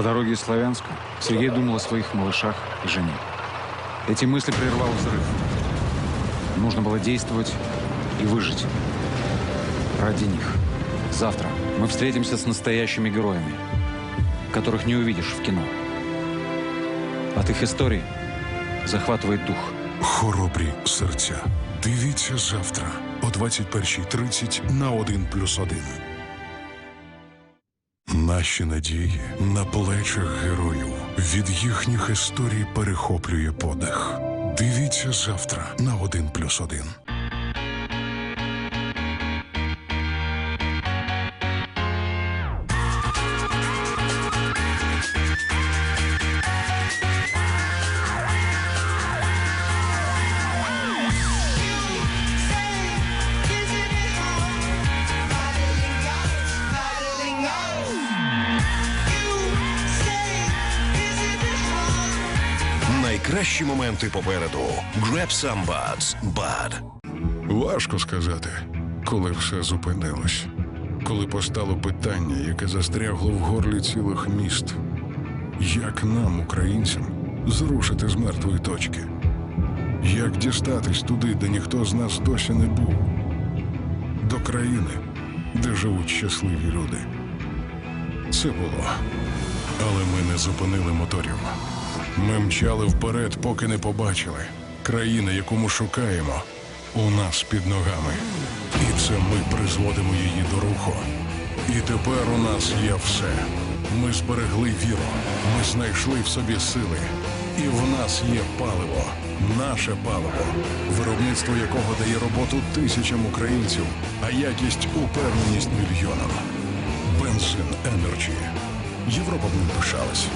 По дороге из Славянска Сергей думал о своих малышах и жене. Эти мысли прервал взрыв. Нужно было действовать и выжить. Ради них. Завтра мы встретимся с настоящими героями, которых не увидишь в кино. От их историй захватывает дух. Хоробрі серця. Дивіться завтра о 21.30 на 1 плюс 1. Наші надії на плечах героїв. Від їхніх історій перехоплює подих. Дивіться завтра на 1 Найкращі моменти попереду. Grab some buds. Bud. Важко сказати, коли все зупинилось. Коли постало питання, яке застрягло в горлі цілих міст. Як нам, українцям, зрушити з мертвої точки? Як дістатись туди, де ніхто з нас досі не був? До країни, де живуть щасливі люди. Це було. Але ми не зупинили моторів. Ми мчали вперед, поки не побачили. Країна, яку ми шукаємо, у нас під ногами. І це ми призводимо її до руху. І тепер у нас є все. Ми зберегли віру, ми знайшли в собі сили. І в нас є паливо, наше паливо, виробництво якого дає роботу тисячам українців, а якість упевненість мільйонам. Бензин Енерджі. Європа б ним пишалась,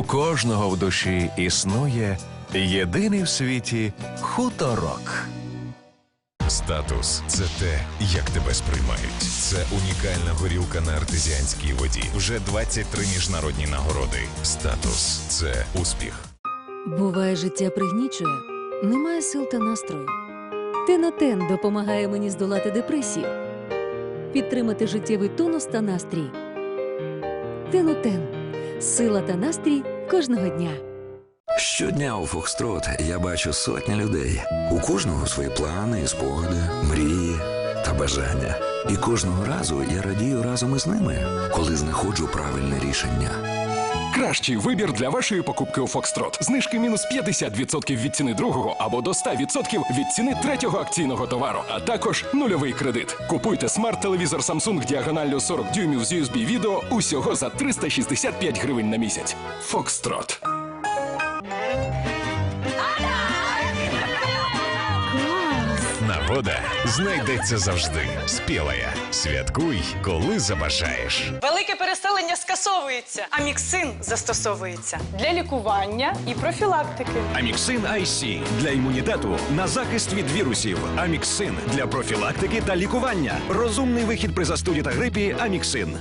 У кожного в душі існує єдиний в світі хуторок. Статус це те, як тебе сприймають. Це унікальна горілка на артезіанській воді. Вже 23 міжнародні нагороди. Статус це успіх. Буває, життя пригнічує, немає сил та настрою. Тенотен допомагає мені здолати депресію, підтримати життєвий тонус та настрій. Тенотен сила та настрій кожного дня. Щодня у Фокстрот я бачу сотні людей. У кожного свої плани спогади, мрії та бажання. І кожного разу я радію разом із ними, коли знаходжу правильне рішення. Кращий вибір для вашої покупки у Фокстрот. Знижки мінус 50% від ціни другого або до 100% від ціни третього акційного товару, а також нульовий кредит. Купуйте смарт-телевізор Samsung діагоналлю 40 дюймів з USB відео усього за 365 гривень на місяць. Фокстрот. Нагода знайдеться завжди. Спілая. Святкуй, коли забажаєш. Велике переселення скасовується, а міксин застосовується для лікування і профілактики. Аміксин IC для імунітету на захист від вірусів. Аміксин для профілактики та лікування. Розумний вихід при застуді та грипі. Аміксин.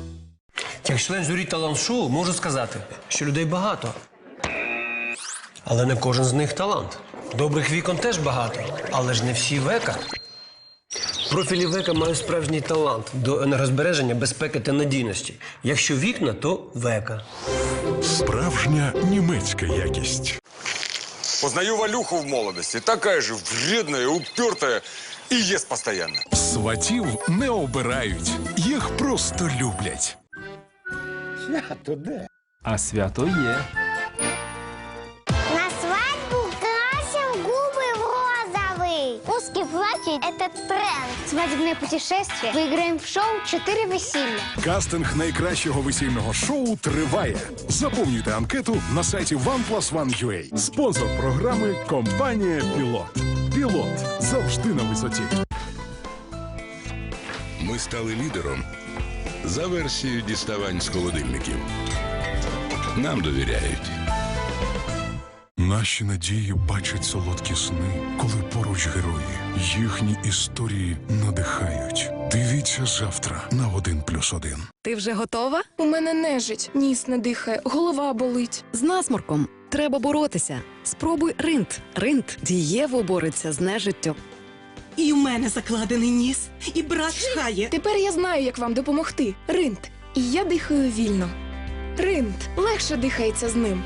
Як член журі талант-шоу можу сказати, що людей багато. Але не кожен з них талант. Добрих вікон теж багато, але ж не всі века. Профілі века мають справжній талант до енергозбереження, безпеки та надійності. Якщо вікна, то века. Справжня німецька якість. Познаю Валюху в молодости. Такая же вредная, упертая и ест постоянно. Сватів не обирають, їх просто люблять. А свято є. Узкий платье – это тренд. Свадебное путешествие. Выиграем в шоу «Четыре веселья». Кастинг найкращого весільного шоу триває. Заповнюйте анкету на сайті OnePlus1.ua. Спонсор програми компанія Пілот. Пілот завжди на висоті. Ми стали лідером за версією діставань з холодильників. Нам довіряють. Наші надії бачать солодкі сни, коли поруч герої. Їхні історії надихають. Дивіться завтра на 1 плюс 1. Ти вже готова? У мене нежить, ніс не дихає, голова болить. З насморком треба боротися. Спробуй ринт. Ринт дієво бореться з нежиттю. І в мене закладений ніс, і брат чхає. Тепер я знаю, як вам допомогти. Ринт. І я дихаю вільно. Ринт. Легше дихається з ним.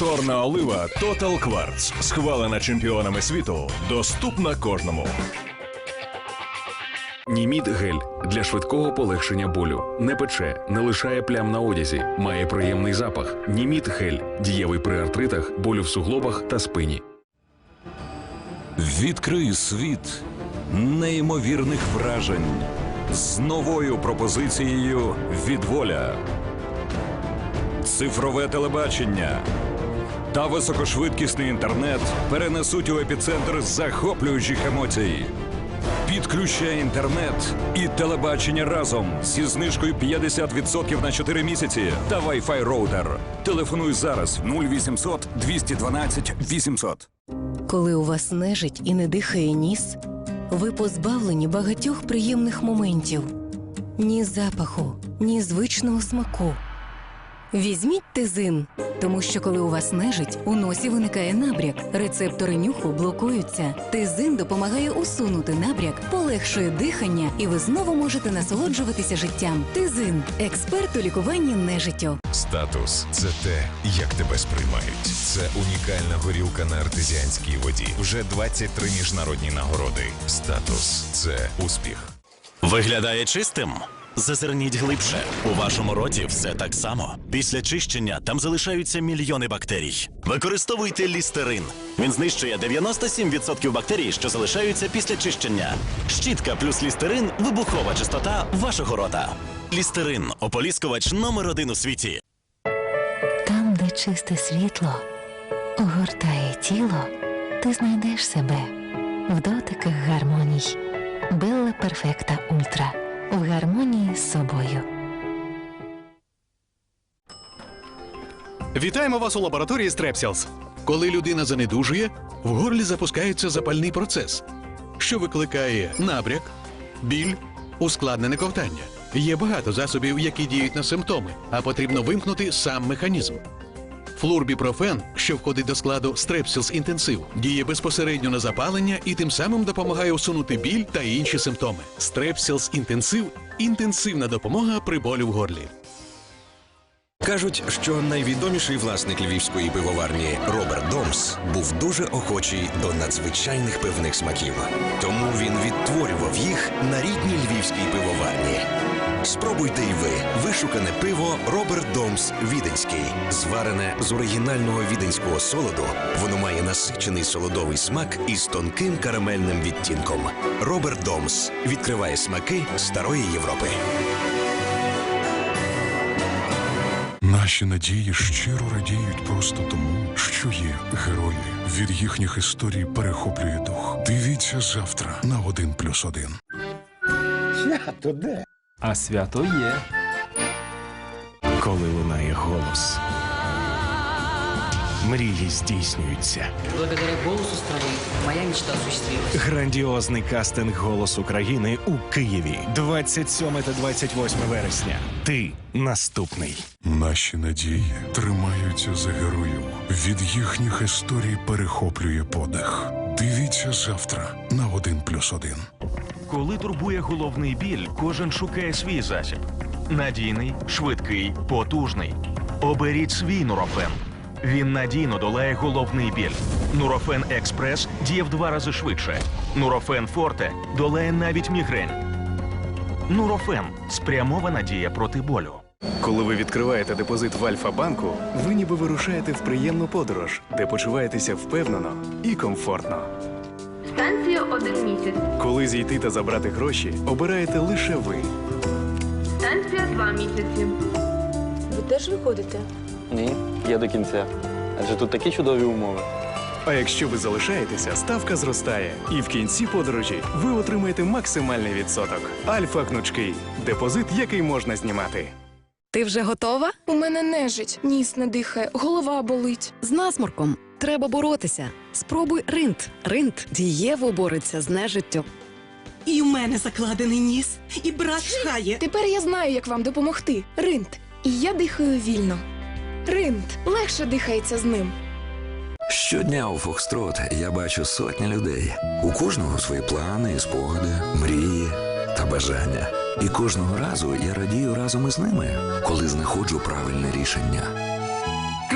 Моторна олива Total Quartz, схвалена чемпіонами світу, доступна кожному. Німід гель для швидкого полегшення болю. Не пече, не лишає плям на одязі, має приємний запах. Німід гель дієвий при артритах, болю в суглобах та спині. Відкрий світ неймовірних вражень з новою пропозицією від воля. Цифрове телебачення та високошвидкісний інтернет перенесуть у епіцентр захоплюючих емоцій. Підключай інтернет і телебачення разом зі знижкою 50% на 4 місяці та Wi-Fi роутер. Телефонуй зараз 0800 212 800. Коли у вас нежить і не дихає ніс, ви позбавлені багатьох приємних моментів: ні запаху, ні звичного смаку. Візьміть тизин, тому що коли у вас нежить, у носі виникає набряк. Рецептори нюху блокуються. Тизин допомагає усунути набряк, полегшує дихання, і ви знову можете насолоджуватися життям. Тизин експерт у лікуванні нежиттю. Статус це те, як тебе сприймають. Це унікальна горілка на артезіанській воді. Вже 23 міжнародні нагороди. Статус це успіх. Виглядає чистим? Зазирніть глибше. У вашому роті все так само. Після чищення там залишаються мільйони бактерій. Використовуйте лістерин. Він знищує 97% бактерій, що залишаються після чищення. Щітка плюс лістерин вибухова чистота вашого рота. Лістерин ополіскувач номер один у світі. Там, де чисте світло огортає тіло, ти знайдеш себе в дотиках гармоній. Белла Перфекта Ультра в гармонії з собою. Вітаємо вас у лабораторії Стрепсілс. Коли людина занедужує, в горлі запускається запальний процес, що викликає набряк, біль, ускладнене ковтання. Є багато засобів, які діють на симптоми, а потрібно вимкнути сам механізм. Флурбіпрофен, що входить до складу Стрепсілс Інтенсив, діє безпосередньо на запалення і тим самим допомагає усунути біль та інші симптоми. Стрепсілс Інтенсив інтенсивна допомога при болю в горлі. Кажуть, що найвідоміший власник львівської пивоварні Роберт Домс був дуже охочий до надзвичайних пивних смаків. Тому він відтворював їх на рідній львівській пивоварні. Спробуйте й ви вишукане пиво Роберт Домс Віденський, зварене з оригінального віденського солоду. Воно має насичений солодовий смак із тонким карамельним відтінком. Роберт Домс відкриває смаки старої Європи. Наші надії щиро радіють просто тому, що є герої. Від їхніх історій перехоплює дух. Дивіться завтра на 1 плюс 1. Свято де? А свято є. Коли лунає голос. Мрії здійснюються. Благодаря голосу страны моя мечта осуществилась. Грандіозний кастинг «Голос України» у Києві. 27 та 28 вересня. Ти наступний. Наші надії тримаються за героїв. Від їхніх історій перехоплює подих. Дивіться завтра на 1 плюс 1. Коли турбує головний біль, кожен шукає свій засіб. Надійний, швидкий, потужний. Оберіть свій нурофен. Він надійно долає головний біль. Нурофен Експрес діє в два рази швидше. Нурофен Форте долає навіть мігрень. Нурофен спрямована дія проти болю. Коли ви відкриваєте депозит в Альфа-банку, ви ніби вирушаєте в приємну подорож, де почуваєтеся впевнено і комфортно. Станція один місяць. Коли зійти та забрати гроші, обираєте лише ви. Станція два місяці. Ви теж виходите? Ні, я до кінця. Адже тут такі чудові умови. А якщо ви залишаєтеся, ставка зростає. І в кінці подорожі ви отримаєте максимальний відсоток. Альфа гнучкий депозит, який можна знімати. Ти вже готова? У мене нежить, ніс не дихає, голова болить. З насморком треба боротися. Спробуй ринт. Ринт дієво бореться з нежиттю. І в мене закладений ніс, і брат чхає. Тепер я знаю, як вам допомогти. Ринт. І я дихаю вільно. Ринт. Легше дихається з ним. Щодня у Фокстрот я бачу сотні людей. У кожного свої плани, і спогади, мрії та бажання. І кожного разу я радію разом із ними, коли знаходжу правильне рішення.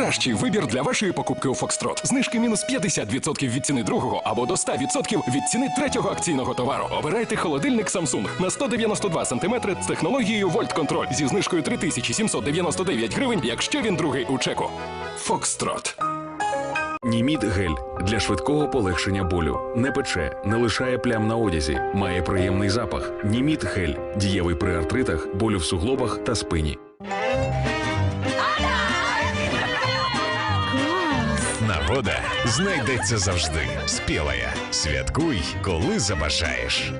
Кращий вибір для вашої покупки у Фокстрот. Знижки мінус 50% від ціни другого або до 100% від ціни третього акційного товару. Обирайте холодильник Samsung на 192 см з технологією Volt Control зі знижкою 3799 гривень, якщо він другий у чеку. Фокстрот. Німіт гель для швидкого полегшення болю. Не пече, не лишає плям на одязі, має приємний запах. Німіт гель дієвий при артритах, болю в суглобах та спині. Нагода знайдеться завжди. Спілая. Святкуй, коли забажаєш.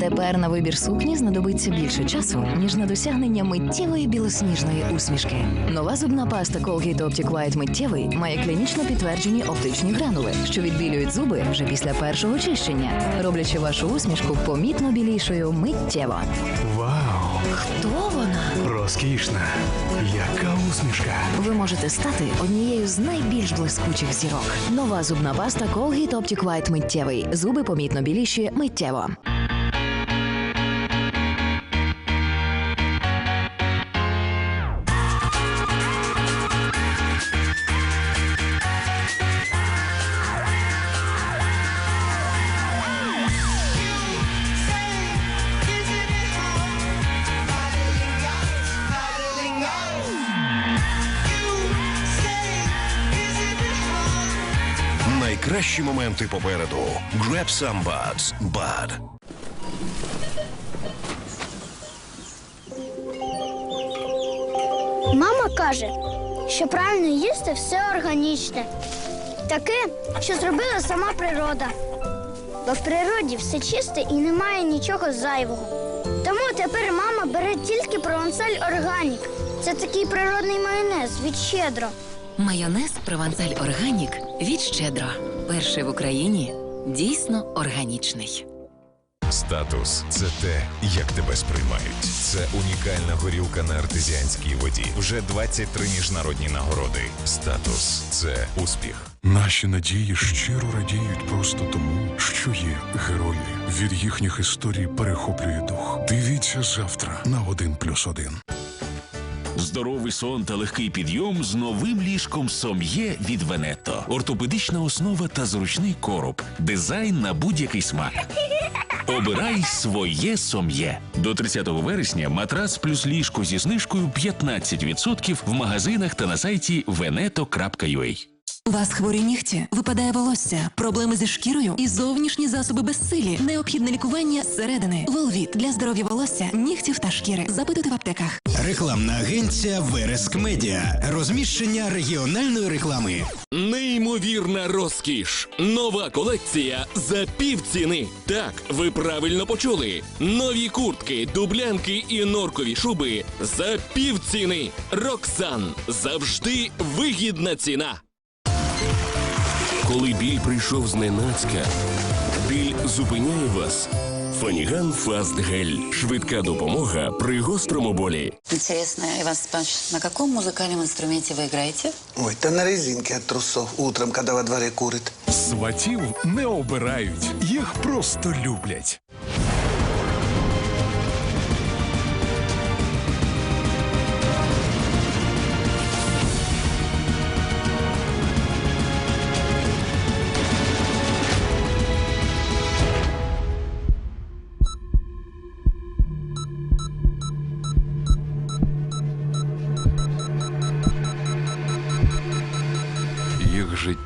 Тепер на вибір сукні знадобиться більше часу, ніж на досягнення миттєвої білосніжної усмішки. Нова зубна паста Colgate Optic White миттєвий має клінічно підтверджені оптичні гранули, що відбілюють зуби вже після першого чищення, роблячи вашу усмішку помітно білішою миттєво. Вау! Хто вона? Розкішна! Яка усмішка! Ви можете стати однією з найбільш блискучих зірок. Нова зубна паста Colgate Optic White миттєвий. Зуби помітно біліші миттєво. Найкращі моменти попереду. Grab some buds. Bud. Мама каже, що правильно їсти все органічне. Таке, що зробила сама природа. Бо в природі все чисте і немає нічого зайвого. Тому тепер мама бере тільки провансаль органік. Це такий природний майонез від щедро. Майонез Провансаль Органік від щедро. Перший в Україні дійсно органічний. Статус це те, як тебе сприймають. Це унікальна горілка на артезіанській воді. Вже 23 міжнародні нагороди. Статус це успіх. Наші надії щиро радіють просто тому, що є герої. Від їхніх історій перехоплює дух. Дивіться завтра на 1 плюс 1. Здоровий сон та легкий підйом з новим ліжком Сом'є від Венетто. Ортопедична основа та зручний короб. Дизайн на будь-який смак. Обирай своє Сом'є. До 30 вересня матрац плюс ліжко зі знижкою 15% в магазинах та на сайті veneto.ua. У вас хворі нігті, випадає волосся, проблеми зі шкірою і зовнішні засоби безсилі. Необхідне лікування зсередини. Волвіт для здоров'я волосся, нігтів та шкіри. Запитуйте в аптеках. Рекламна агенція Вереск Медіа. Розміщення регіональної реклами. Неймовірна розкіш. Нова колекція за півціни. Так, ви правильно почули. Нові куртки, дублянки і норкові шуби за півціни. Роксан завжди вигідна ціна. Коли біль прийшов зненацька, біль зупиняє вас. Фаніган Фаст Гель. Швидка допомога при гострому болі. Интересно, Иван Степанович, на каком музыкальном инструменте вы играете? Ой, та на резинке от трусов утром, когда во дворе курит. Сватів не обирають, їх просто люблять.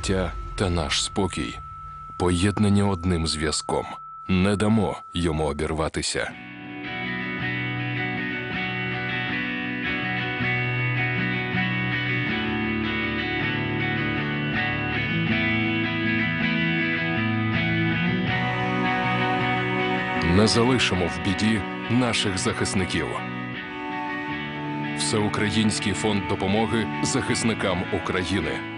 Життя та наш спокій поєднані одним зв'язком. Не дамо йому обірватися. Не залишимо в біді наших захисників. Всеукраїнський фонд допомоги захисникам України.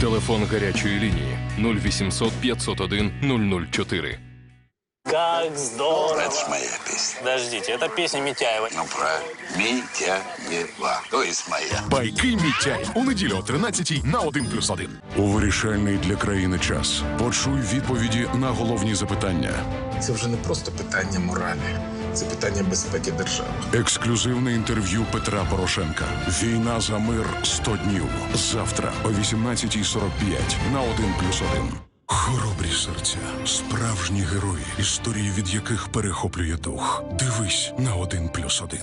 Телефон гарячої лінії 0800 501 004. Как здорово! Это ж моя песня. Подождите, это песня Митяева. Ну, правильно. Митяева. То есть моя. Байки Мітяй у неділю о 13 на 1 плюс 1. У вирішальний для країни час. Почуй відповіді на головні запитання. Це вже не просто питання моралі, це питання безпеки держави. Ексклюзивне інтерв'ю Петра Порошенка. Війна за мир 100 днів. Завтра о 18.45 на 1 плюс 1. Хоробрі серця, справжні герої, історії від яких перехоплює дух. Дивись на один плюс 1.